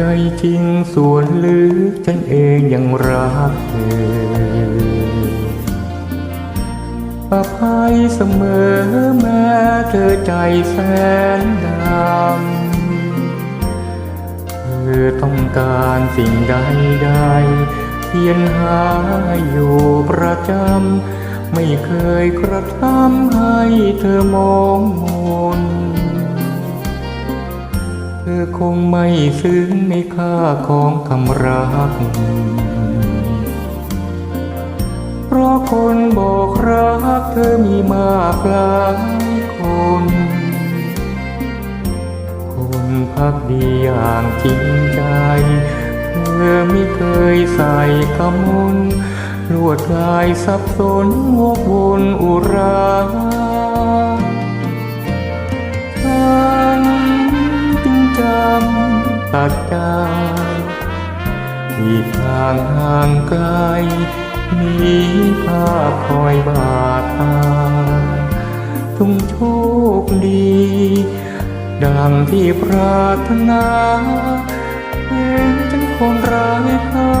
จจริงส่วนลึกฉันเองยังรักเธออภัยเสมอแม้เธอใจแสนดำเธอต้องการสิ่งใดใดเพียรหาอยู่ประจำ ไม่เคยกระทำให้เธอมองม คงไม่ซึ้งในค่าของคำรัก เพราะคนบอกรักเธอมีมากหลายคน คนพักดีอย่างจริงใจ เธอไม่เคยใส่คำมนลวดลายสับสนวกวนอุราำตัดใจมีทางห่างไกลมีภาพคอยบาดตาจงโชคดี ดังที่ปรารถนาเป็นฉันคนร้ายค่า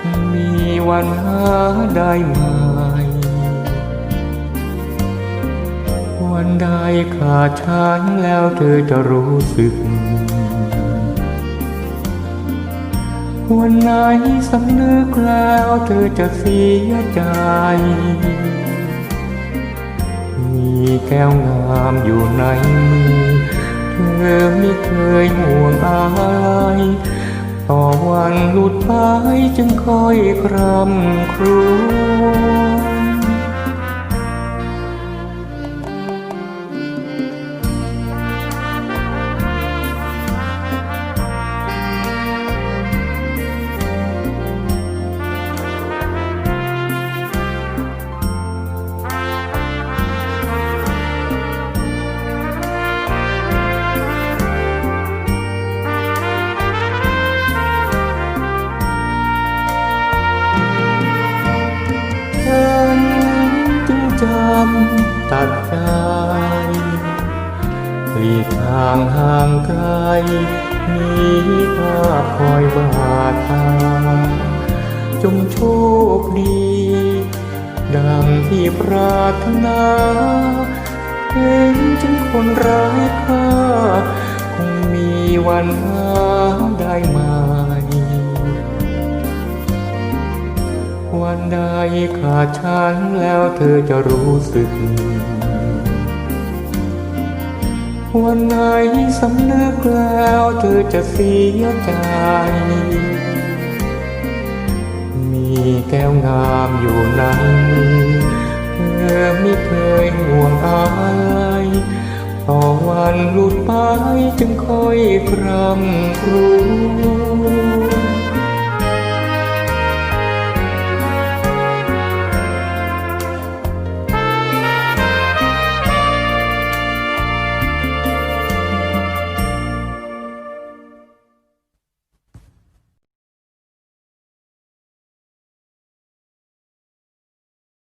คงมีวันหาได้ไหมวันใดขาดฉันแล้วเธอจะรู้สึก วันไหนสำนึกแล้วเธอจะเสียใจ มีแก้วงามอยู่ในมือ เธอไม่เคยห่วงอะไรต่อวันหลุดไปจึงคอยครำครวญ ตัดใจหลีกทางห่างไกลมีภาพคอยบาดตาจงโชคดี ดังที่ปรารถนาเป็นจึงคนร้ายค่าคงมีวันหาได้ไห วันใดขาดฉันแล้วเธอจะรู้สึก วันไหนสำนึกแล้วเธอจะเสียใจ มีแก้วงามอยู่ในมือเธอไม่เคยห่วงอะไรต่อวันหลุดไปจึงคอยครำครวญ